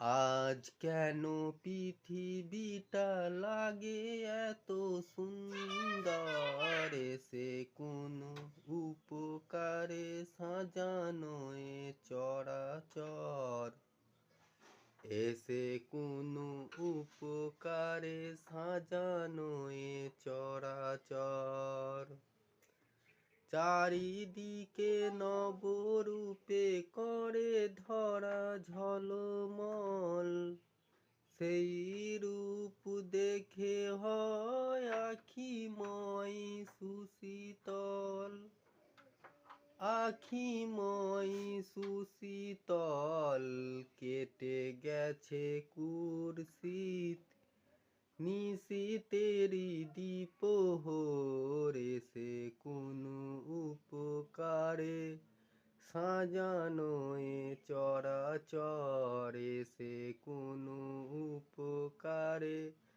আজ কেন পৃথিবীটা লাগে এত সুন্দর? এসে কোনো উপকারে সাজানো এ চরাচর। এসে কোনো উপকারে সাজানো এ চরাচর। চারিদিকে নবরূপে আখিময় সুশীতল। আখিময় সুশীতল কেটে গেছে কুরশীত নিশীতেরি দ্বীপহর এসে কোনো উপকারে। সাজানো এ চরাচর সে কোনো উপকারে।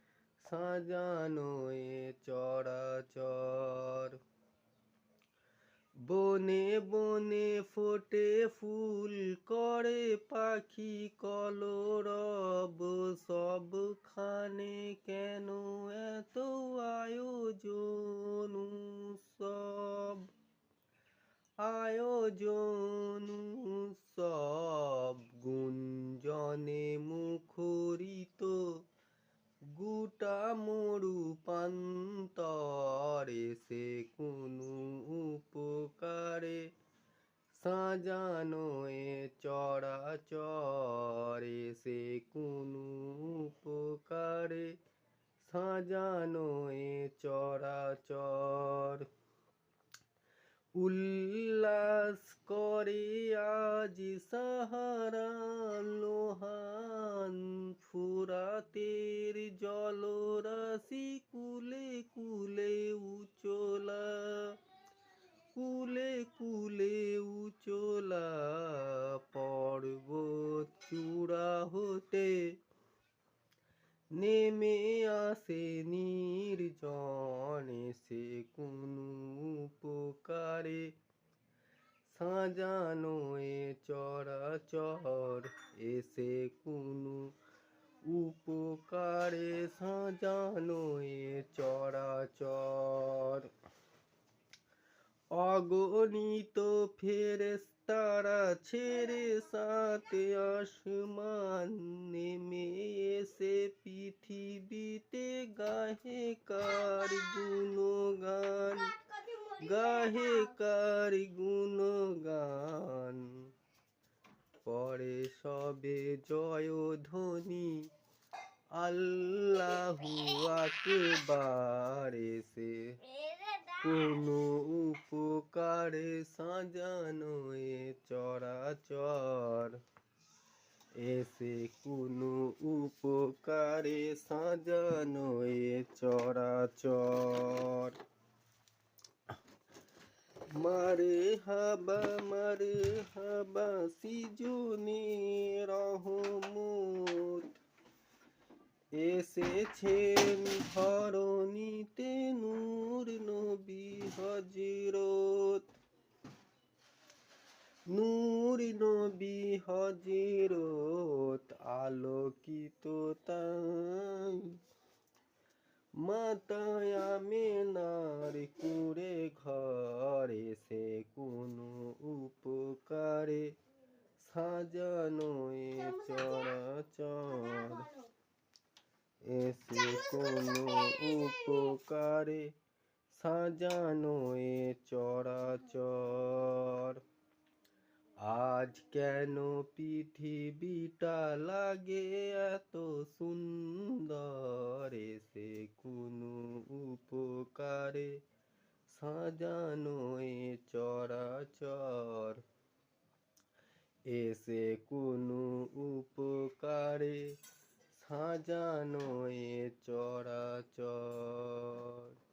সাজানো এ চরাচর। বনে বনে ফোটে ফুল করে পাখি কলরব, সবখানে কেন এত আয়োজন সব আয়োজন চরাচর এসে কোনো উপকারে সাজানো এ চরাচর। উল্লাস করে আজ সাহারা লোহান ফুরাতের জলরাশি নির্জন এসে কোনো উপকারে সাজানো এ চরাচর এসে কোনো উপকারে সাজানো এ চরাচর অগণিত ফেরেস্তারা ছেড়ে সাথে আসমান নেমে গাহে কার গুণগান? পরে সবে জয় ধ্বনি। আল্লাহু আকবার এসে। কোনো উপকারে সাজানো এ চরাচর। এসে কোনো উপকারে সাজানো এ চরাচর। মারে হাবা মারে হাবা, সিজুনি রহমত। এসেছেন ধরণীতে নূর নবী হজরত নূর নবী হজরত আলোকিত তাই মাতায় আমেনার কুড়ে ঘরে সে কোনো উপকারে সাজানো এ চরাচর। এসে কোনো উপকারে সাজানো এ চরাচর। আজ কেন পৃথিবীটা লাগে এত সুন্দর? সে কোনো উপকারে সাজানো এ চরাচর। এসে কোনো উপকারে সাজানো এ চরাচর।